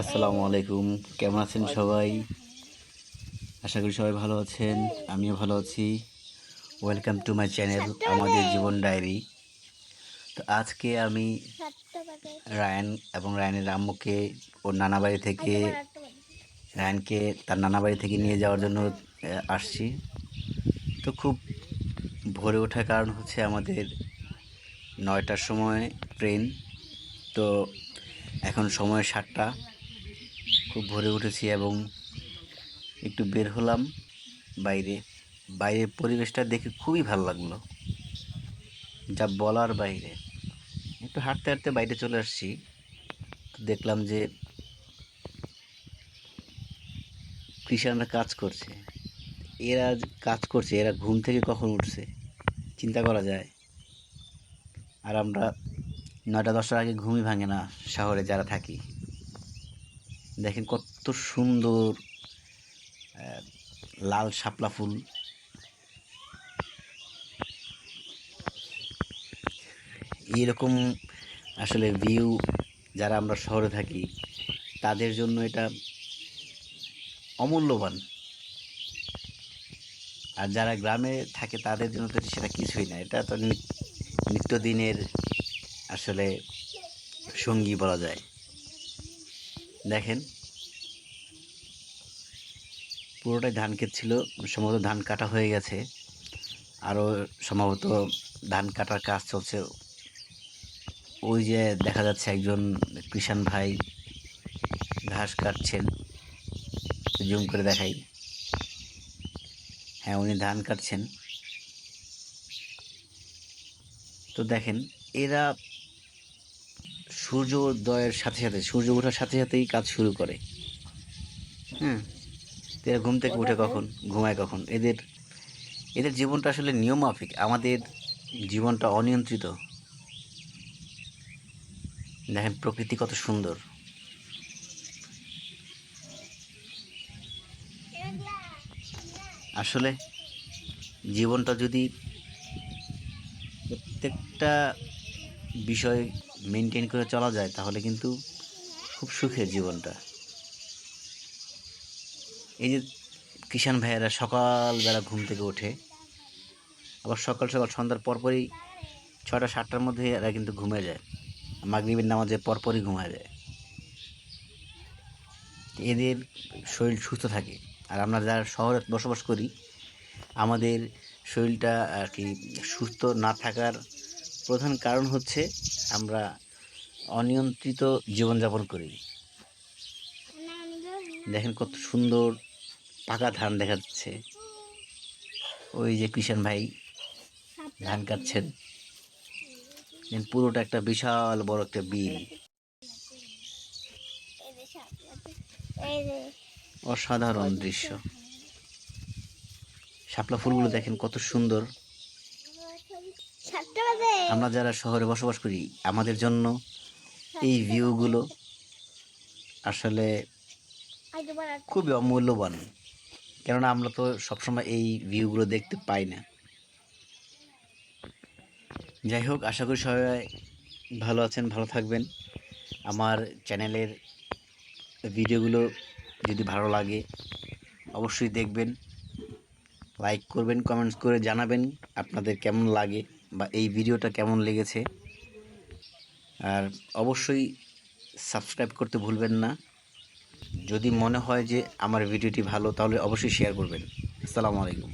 আসসালামু আলাইকুম। কেমন আছেন সবাই? আশা করি সবাই ভালো আছেন, আমিও ভালো আছি। ওয়েলকাম টু মাই চ্যানেল আমাদের জীবন ডায়েরি। তো আজকে আমি রায়ান এবং রায়ানের আম্মুকে ওর নানা বাড়ি থেকে, রায়ানকে তার নানা বাড়ি থেকে নিয়ে যাওয়ার জন্য আসছি। তো খুব ভোরে ওঠার কারণ হচ্ছে আমাদের নয়টার সময় ট্রেন। তো এখন সময় সাতটা। খুব ভোরে উঠেছি এবং একটু বের হলাম বাইরে। বাইরের পরিবেশটা দেখে খুবই ভালো লাগল, যা বলার বাইরে। একটু হাঁটতে হাঁটতে বাইরে চলে আসছি দেখলাম যে কৃষাণরা কাজ করছে। এরা কাজ করছে, এরা ঘুম থেকে কখন উঠছে চিন্তা করা যায়। আর আমরা নয়টা দশটার আগে ঘুমই ভাঙে না শহরে যারা থাকি। দেখেন কত সুন্দর লাল শাপলা ফুল। এরকম আসলে ভিউ যারা আমরা শহরে থাকি, তাদের জন্য এটা অমূল্যবান। আর যারা গ্রামে থাকে, তাদের জন্য তো সেটা কিছুই না। এটা তো নিত্যদিনের আসলে সঙ্গী বলা যায়। দেখেন। পুরোটাই ধান ক্ষেত ছিল, সম্ভবত ধান কাটা হয়ে গেছে। আরও সম্ভবত ধান কাটার কাজ চলছে। ওই যে দেখা যাচ্ছে একজন কৃষাণ ভাই ঘাস কাটছেন। জুম করে দেখাই। হ্যাঁ উনি ধান কাটছেন। তো দেখেন, এরা সূর্যোদয়ের সাথে সাথে, সূর্য ওঠার সাথে সাথেই কাজ শুরু করে। হ্যাঁ? এরা ঘুম থেকে উঠে কখন? ঘুমায় কখন? এদের এদের জীবনটা আসলে নিয়মমাফিক। আমাদের জীবনটা অনিয়ন্ত্রিত। দেখেন প্রকৃতি কত সুন্দর। আসলে জীবনটা যদি প্রত্যেকটা বিষয় মেনটেন করে চলা যায়, তাহলে কিন্তু খুব সুখের জীবনটা। এই যে কিষাণ ভাইয়েরা সকালবেলা ঘুম থেকে ওঠে, আবার সকাল সকাল সন্ধ্যার পরপরই ছটা সাতটার মধ্যে এরা কিন্তু ঘুমিয়ে যায়। মাগরিবের নামাজের পরপরই ঘুমিয়ে যায়। এদের শরীর সুস্থ থাকে। আর আমরা যারা শহরে বসবাস করি, আমাদের শরীরটা আর কি সুস্থ না থাকার প্রধান কারণ হচ্ছে আমরা অনিয়ন্ত্রিত জীবনযাপন করি। দেখেন কত সুন্দর পাকা ধান দেখা যাচ্ছে। ওই যে কিষাণ ভাই ধান কাটছেন। পুরোটা একটা বিশাল বড় একটা বিল। অসাধারণ দৃশ্য। শাপলা ফুলগুলো দেখেন কত সুন্দর। আমরা যারা শহরে বসবাস করি আমাদের জন্য এই ভিউগুলো আসলে খুবই অমূল্যবান। কেননা আমরা তো সবসময় এই ভিউগুলো দেখতে পাই না। যাই হোক আশা করি সবাই ভালো আছেন ভালো থাকবেন। আমার চ্যানেলের ভিডিওগুলো যদি ভালো লাগে অবশ্যই দেখবেন। লাইক করবেন কমেন্টস করে জানাবেন আপনাদের কেমন লাগে বা এই ভিডিওটা কেমন লেগেছে। আর অবশ্যই সাবস্ক্রাইব করতে ভুলবেন না। যদি মনে হয় যে আমার ভিডিওটি ভালো, তাহলে অবশ্যই শেয়ার করবেন। আসসালামু আলাইকুম।